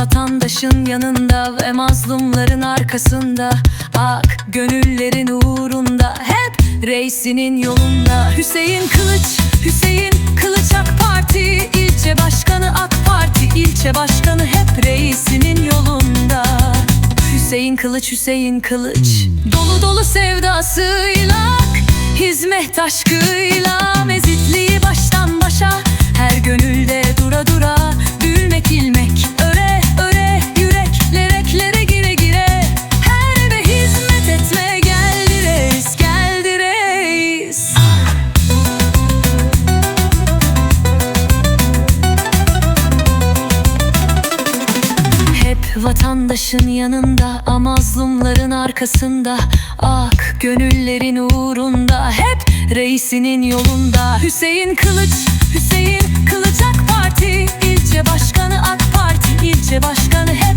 vatandaşın yanında ve mazlumların arkasında. Ak gönüllerin uğrunda hep reisinin yolunda. Hüseyin Kılıç, Hüseyin Kılıç AK Parti ilçe başkanı AK Parti ilçe başkanı hep reisinin yolunda. Hüseyin Kılıç, Hüseyin Kılıç. Dolu dolu sevdasıyla Hizmet aşkıyla Mezitliği vatandaşın yanında, a mazlumların arkasında Ak gönüllerin uğrunda, hep reisinin yolunda. Hüseyin Kılıç, Hüseyin Kılıç AK Parti ilçe başkanı AK Parti ilçe başkanı hep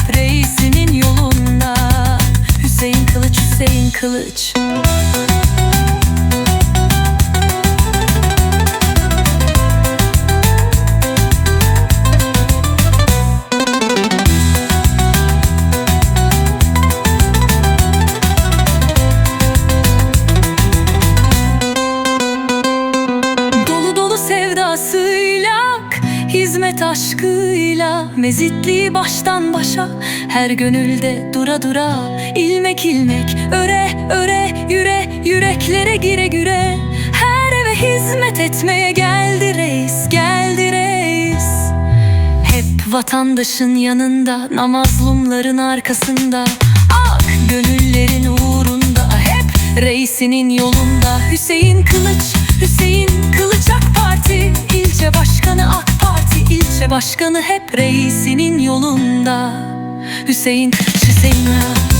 Hizmet aşkıyla Mezitliği baştan başa. Her gönülde dura dura ilmek ilmek Öre öre yüre Yüreklere gire güre Her eve hizmet etmeye geldi reis Geldi reis. Hep vatandaşın yanında Namazlumların arkasında. Ak gönüllerin uğrunda Hep reisinin yolunda. Hüseyin Kılıç, Hüseyin Kılıç AK Parti ilçe başkanı AK Başkanı Hep reisinin yolunda. Hüseyin Hüseyin